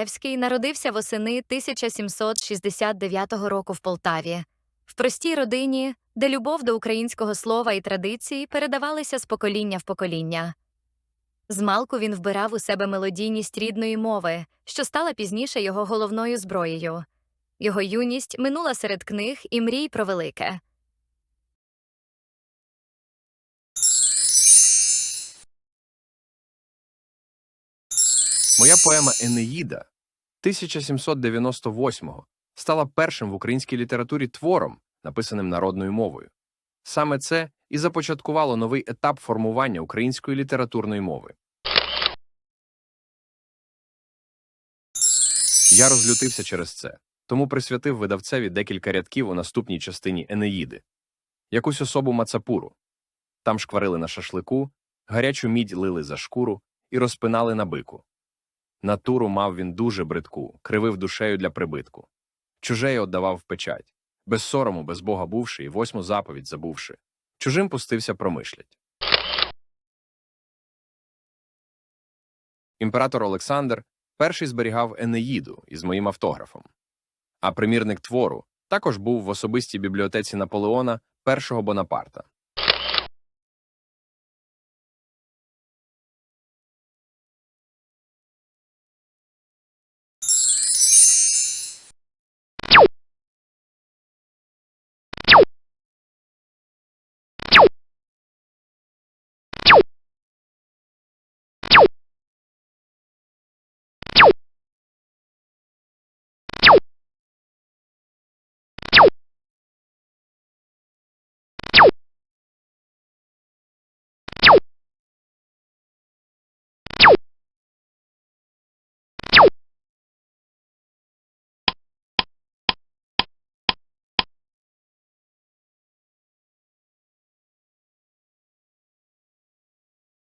Евський народився восени 1769 року в Полтаві, в простій родині, де любов до українського слова і традицій передавалися з покоління в покоління. Змалку він вбирав у себе мелодійність рідної мови, що стала пізніше його головною зброєю. Його юність минула серед книг і мрій про велике. Моя поема Енеїда 1798-го стала першим в українській літературі твором, написаним народною мовою. Саме це і започаткувало новий етап формування української літературної мови. Я розлютився через це, тому присвятив видавцеві декілька рядків у наступній частині Енеїди. Якусь особу Мацапуру. Там шкварили на шашлику, гарячу мідь лили за шкуру і розпинали на бику. Натуру мав він дуже бридку, кривив душею для прибитку. Чужею отдавав в печать, без сорому, без Бога бувши, і восьму заповідь забувши. Чужим пустився промишлять. Імператор Олександр перший зберігав Енеїду із моїм автографом. А примірник твору також був в особистій бібліотеці Наполеона першого Бонапарта.